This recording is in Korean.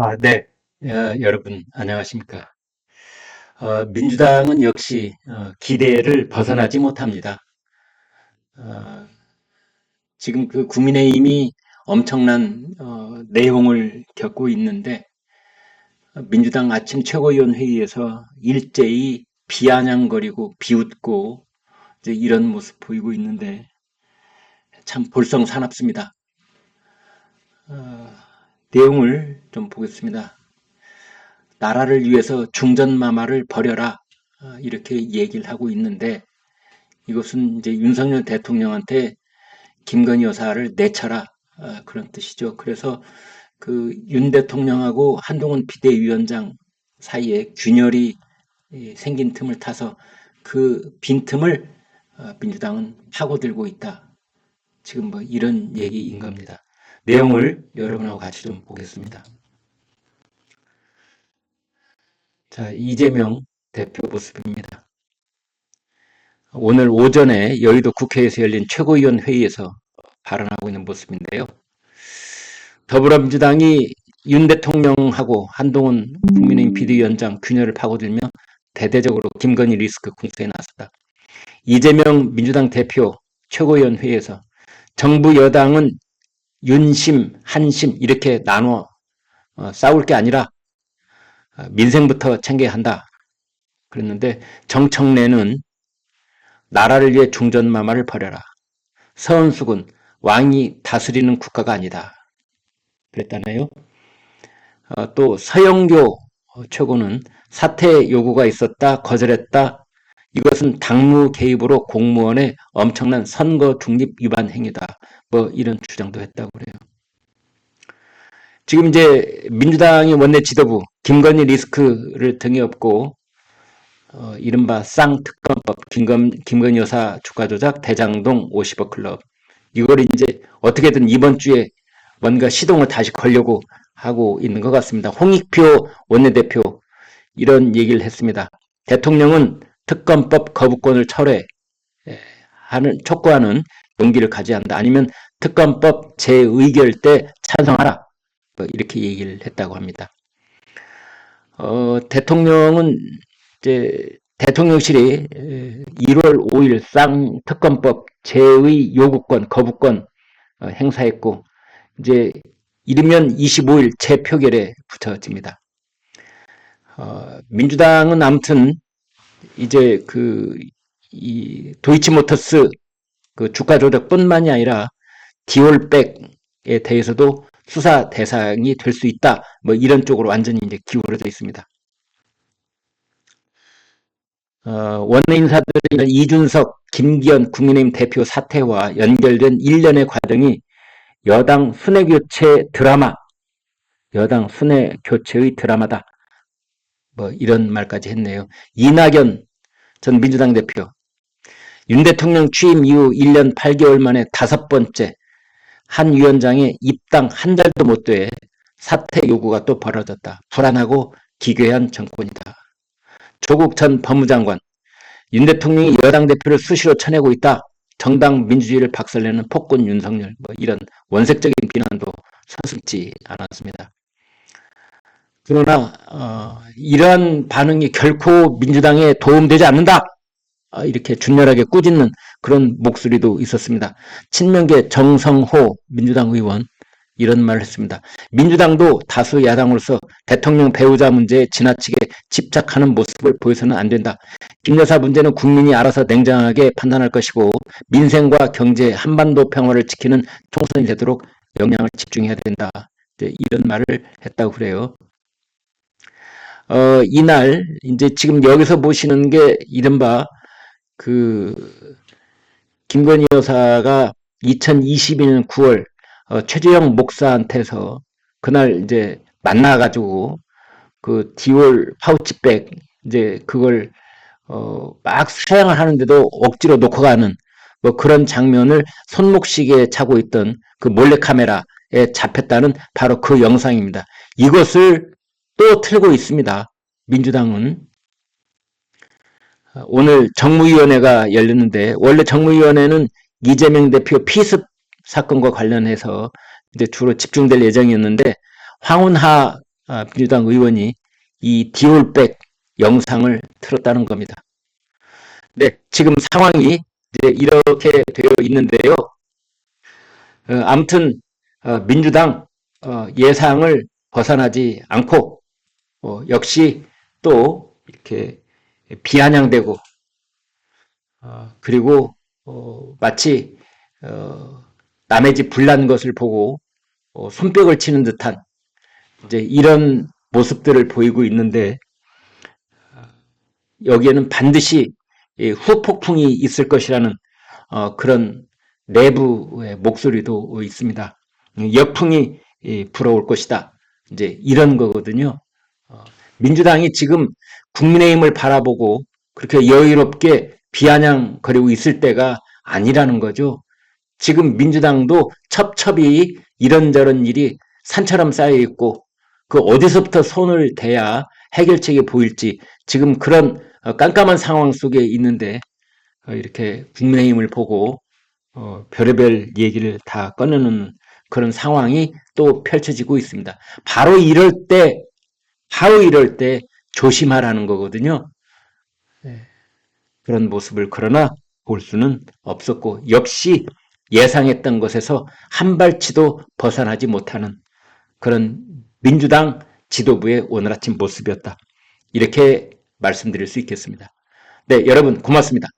아, 네. 어, 여러분, 안녕하십니까. 어, 민주당은 역시 어, 기대를 벗어나지 못합니다. 어, 지금 그 국민의힘이 엄청난 어, 내용을 겪고 있는데 어, 민주당 아침 최고위원 회의에서 일제히 비아냥거리고 비웃고 이제 이런 모습 보이고 있는데 참 볼썽 사납습니다. 어, 내용을 좀 보겠습니다. 나라를 위해서 중전마마를 버려라 어, 이렇게 얘기를 하고 있는데 이것은 이제 윤석열 대통령한테 김건희 여사를 내쳐라 어, 그런 뜻이죠. 그래서 그 윤 대통령하고 한동훈 비대위원장 사이에 균열이 생긴 틈을 타서 그 빈틈을 어, 민주당은 파고들고 있다. 지금 뭐 이런 얘기인 겁니다. 내용을 여러분하고 같이 좀 보겠습니다. 자, 이재명 대표 모습입니다. 오늘 오전에 여의도 국회에서 열린 최고위원 회의에서 발언하고 있는 모습인데요. 더불어민주당이 윤 대통령하고 한동훈 국민의힘 비대위원장 균열을 파고들며 대대적으로 김건희 리스크 공세에 나섰다. 이재명 민주당 대표 최고위원 회의에서 정부 여당은 윤심, 한심 이렇게 나눠 어, 싸울 게 아니라 어, 민생부터 챙겨야 한다. 그랬는데 정청래는 나라를 위해 중전마마를 버려라. 서은숙은 왕이 다스리는 국가가 아니다. 그랬다네요. 어, 또 서영교 최고는 사퇴 요구가 있었다, 거절했다. 이것은 당무 개입으로 공무원의 엄청난 선거 중립 위반 행위다. 뭐 이런 주장도 했다고 그래요. 지금 이제 민주당의 원내 지도부 김건희 리스크를 등에 업고 어, 이른바 쌍특검법 김건, 김건희 여사 주가 조작 대장동 50억 클럽 이걸 이제 어떻게든 이번 주에 뭔가 시동을 다시 걸려고 하고 있는 것 같습니다. 홍익표 원내대표 이런 얘기를 했습니다. 대통령은 특검법 거부권을 철회하는 촉구하는 용기를 가져야 한다. 아니면 특검법 재의결 때 찬성하라. 뭐 이렇게 얘기를 했다고 합니다. 어, 대통령은 이제 대통령실이 1월 5일 쌍특검법 재의 요구권, 거부권 어, 행사했고 이제 이르면 25일 재표결에 붙어집니다. 어, 민주당은 아무튼 이제 그 이 도이치모터스 그 주가 조작뿐만이 아니라 디올백에 대해서도 수사 대상이 될 수 있다. 뭐 이런 쪽으로 완전히 이제 기울어져 있습니다. 어, 원내 인사들이 이준석, 김기현 국민의힘 대표 사태와 연결된 일련의 과정이 여당 순회 교체 드라마, 여당 순회 교체의 드라마다. 뭐 이런 말까지 했네요. 이낙연 전 민주당 대표 윤 대통령 취임 이후 1년 8개월 만에 다섯 번째 한 위원장의 입당 한 달도 못 돼 사퇴 요구가 또 벌어졌다. 불안하고 기괴한 정권이다. 조국 전 법무장관 윤 대통령이 여당 대표를 수시로 쳐내고 있다. 정당 민주주의를 박살내는 폭군 윤석열 뭐 이런 원색적인 비난도 서슴지 않았습니다. 그러나 어, 이러한 반응이 결코 민주당에 도움되지 않는다. 어, 이렇게 준열하게 꾸짖는 그런 목소리도 있었습니다. 친명계 정성호 민주당 의원 이런 말을 했습니다. 민주당도 다수 야당으로서 대통령 배우자 문제에 지나치게 집착하는 모습을 보여서는 안 된다. 김 여사 문제는 국민이 알아서 냉정하게 판단할 것이고 민생과 경제, 한반도 평화를 지키는 총선이 되도록 영향을 집중해야 된다. 이런 말을 했다고 그래요. 어, 이날 이제 지금 여기서 보시는 게 이른바 그 김건희 여사가 2022년 9월 어, 최재형 목사한테서 그날 이제 만나가지고 그 디올 파우치백 이제 그걸 어, 막 사양을 하는데도 억지로 놓고 가는 뭐 그런 장면을 손목시계에 차고 있던 그 몰래카메라에 잡혔다는 바로 그 영상입니다. 이것을 또 틀고 있습니다. 민주당은 오늘 정무위원회가 열렸는데 원래 정무위원회는 이재명 대표 피습 사건과 관련해서 이제 주로 집중될 예정이었는데 황운하 아, 민주당 의원이 이 디올백 영상을 틀었다는 겁니다. 네, 지금 상황이 이제 이렇게 되어 있는데요. 어, 아무튼 어, 민주당 어, 예상을 벗어나지 않고 어, 역시 또 이렇게 비아냥대고 어, 그리고 어, 마치 어, 남의 집 불난 것을 보고 어, 손뼉을 치는 듯한 이제 이런 모습들을 보이고 있는데 여기에는 반드시 이 후폭풍이 있을 것이라는 어, 그런 내부의 목소리도 있습니다. 역풍이 이, 불어올 것이다. 이제 이런 거거든요. 어, 민주당이 지금 국민의힘을 바라보고 그렇게 여유롭게 비아냥거리고 있을 때가 아니라는 거죠. 지금 민주당도 첩첩이 이런저런 일이 산처럼 쌓여 있고 그 어디서부터 손을 대야 해결책이 보일지 지금 그런 어, 깜깜한 상황 속에 있는데 어, 이렇게 국민의힘을 보고 어, 별의별 얘기를 다 꺼내는 그런 상황이 또 펼쳐지고 있습니다. 바로 이럴 때, 바로 이럴 때 조심하라는 거거든요. 네. 그런 모습을 그러나 볼 수는 없었고 역시 예상했던 것에서 한 발치도 벗어나지 못하는 그런 민주당 지도부의 오늘 아침 모습이었다. 이렇게 말씀드릴 수 있겠습니다. 네, 여러분 고맙습니다.